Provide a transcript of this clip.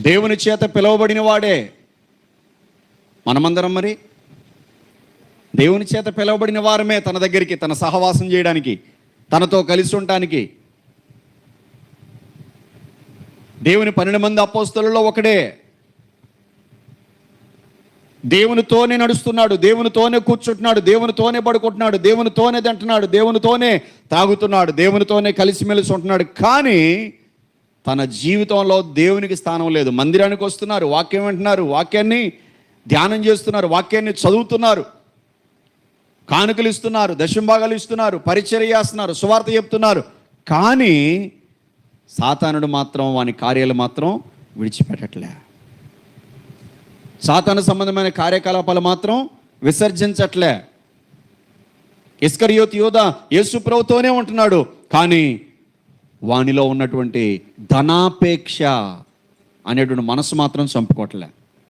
దేవుని చేత పిలువబడిన వాడే. మనమందరం మరి దేవుని చేత పిలువబడిన వారమే తన దగ్గరికి తన సహవాసం చేయడానికి తనతో కలిసి ఉండటానికి. దేవుని పన్నెండు మంది అపోస్తులలో ఒకడే. దేవునితోనే నడుస్తున్నాడు దేవునితోనే కూర్చుంటున్నాడు దేవునితోనే పడుకుంటున్నాడు దేవునితోనే తింటున్నాడు దేవునితోనే తాగుతున్నాడు దేవునితోనే కలిసిమెలిసి ఉంటున్నాడు. కానీ తన జీవితంలో దేవునికి స్థానం లేదు. మందిరానికి వస్తున్నారు వాక్యం వింటున్నారు వాక్యాన్ని ధ్యానం చేస్తున్నారు వాక్యాన్ని చదువుతున్నారు. కానుకలు ఇస్తున్నారు దశంభాగాలు ఇస్తున్నారు పరిచర్య చేస్తున్నారు సువార్త చెప్తున్నారు. కానీ సాతానుడు మాత్రం వాని కార్యాలు మాత్రం విడిచిపెట్టట్లే. సాతాను సంబంధమైన కార్యకలాపాలు మాత్రం విసర్జించట్లే. ఇస్కరియోత్ యోధ యేసు ప్రభుతోనే ఉంటున్నాడు. కానీ వానిలో ఉన్నటువంటి ధనాపేక్ష అనేటువంటి మనసు మాత్రం చంపుకోవట్లే